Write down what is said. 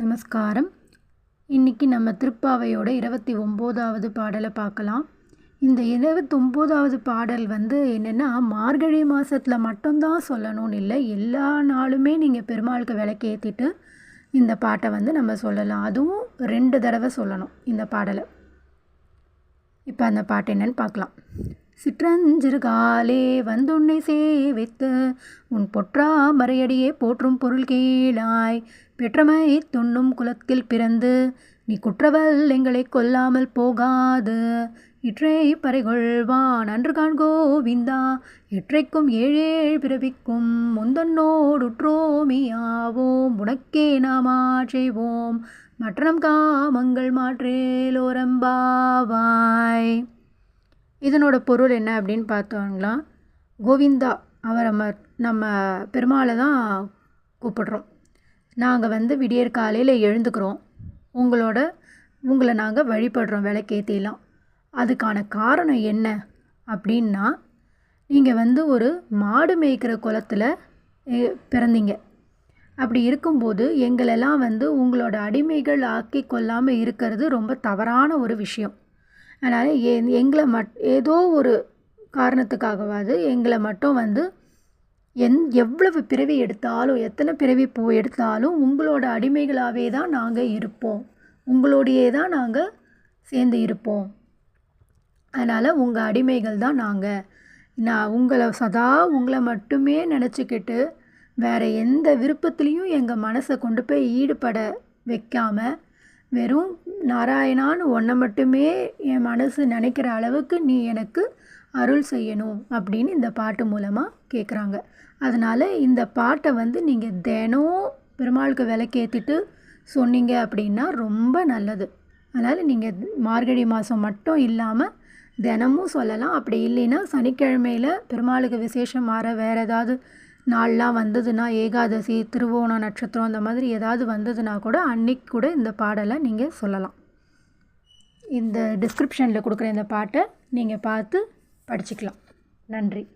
நமஸ்காரம். இன்றைக்கி நம்ம திருப்பாவையோட இருபத்தி ஒம்போதாவது பாடலை பார்க்கலாம். இந்த இருபத்தொம்போதாவது பாடல் வந்து என்னென்னா மார்கழி மாதத்தில் மட்டும்தான் சொல்லணும்னு இல்லை எல்லா நாளுமே நீங்கள் பெருமாளுக்கு விளக்கேற்றிட்டு இந்த பாட்டை வந்து நம்ம சொல்லலாம். அதுவும் ரெண்டு தடவை சொல்லணும் இந்த பாடலை. இப்போ அந்த பாட்டு என்னென்னு பார்க்கலாம். சிற்றஞ்சிறுகாலே வந்துன்னை சேவித்து உன் பொற்றா மறையடியே போற்றும் பொருள் கீழாய். பெற்றமை துண்ணும் குலத்தில் பிறந்து நீ குற்றவல் எங்களை கொல்லாமல் போகாது. இற்றை பறைகொள்வான் அன்று காண்கோவிந்தா இற்றைக்கும் ஏழேழ் பிறவிக்கும் முந்தன்னோடுற்றோமியாவோம். உனக்கே நாம் நாமாற்றைவோம் மற்றம் காமங்கள் மாற்றேலோரம்பாவாய். இதனோட பொருள் என்ன அப்படின்னு பார்த்தோங்களா கோவிந்தா அவரை ம நம்ம பெருமாளை தான் கூப்பிடுறோம். நாங்கள் வந்து விடியற் காலையில் எழுந்துக்கிறோம். உங்களோட உங்களை நாங்கள் வழிபடுறோம் விளக்கேற்றிலாம் அதுக்கான காரணம் என்ன அப்படின்னா நீங்கள் வந்து ஒரு மாடு மேய்க்கிற குளத்தில் பிறந்தீங்க. அப்படி இருக்கும்போது எங்களெல்லாம் வந்து உங்களோட அடிமைகள் ஆக்கி கொள்ளாமல் இருக்கிறது ரொம்ப தவறான ஒரு விஷயம். அதனால் எ எங்களை மட் ஏதோ ஒரு காரணத்துக்காகவாது எங்களை மட்டும் வந்து எந் எவ்வளவு பிறவி எடுத்தாலும் எத்தனை பிறவி பூ எடுத்தாலும் உங்களோட அடிமைகளாகவே தான் நாங்கள் இருப்போம். உங்களோடையே தான் நாங்கள் சேர்ந்து இருப்போம். அதனால் உங்கள் அடிமைகள் தான் நாங்கள் நான் உங்களை சதா உங்களை மட்டுமே நினச்சிக்கிட்டு வேறு எந்த விருப்பத்துலேயும் எங்கள் மனசை கொண்டு போய் ஈடுபட வைக்காமல் வெறும் நாராயணான்னு ஒன்றை மட்டுமே என் மனசு நினைக்கிற அளவுக்கு நீ எனக்கு அருள் செய்யணும் அப்படின்னு இந்த பாட்டு மூலமாக கேட்குறாங்க அதனால் இந்த பாட்டை வந்து நீங்கள் தினம் பெருமாளுக்கு விளக்கேற்றிட்டு சொன்னீங்க அப்படின்னா ரொம்ப நல்லது. அதனால் நீங்கள் மார்கழி மாதம் மட்டும் இல்லாமல் தினமும் சொல்லலாம். அப்படி இல்லைன்னா சனிக்கிழமையில் பெருமாளுக்கு விசேஷம் மாற வேறு ஏதாவது நாள்லாம் வந்ததுன்னா ஏகாதசி திருவோண நட்சத்திரம் அந்த மாதிரி ஏதாவது வந்ததுன்னா கூட அன்னைக்கு கூட இந்த பாடலை நீங்கள் சொல்லலாம். இந்த டிஸ்கிரிப்ஷனில் கொடுக்குற இந்த பாட்டை நீங்கள் பார்த்து படிச்சுக்கலாம். நன்றி.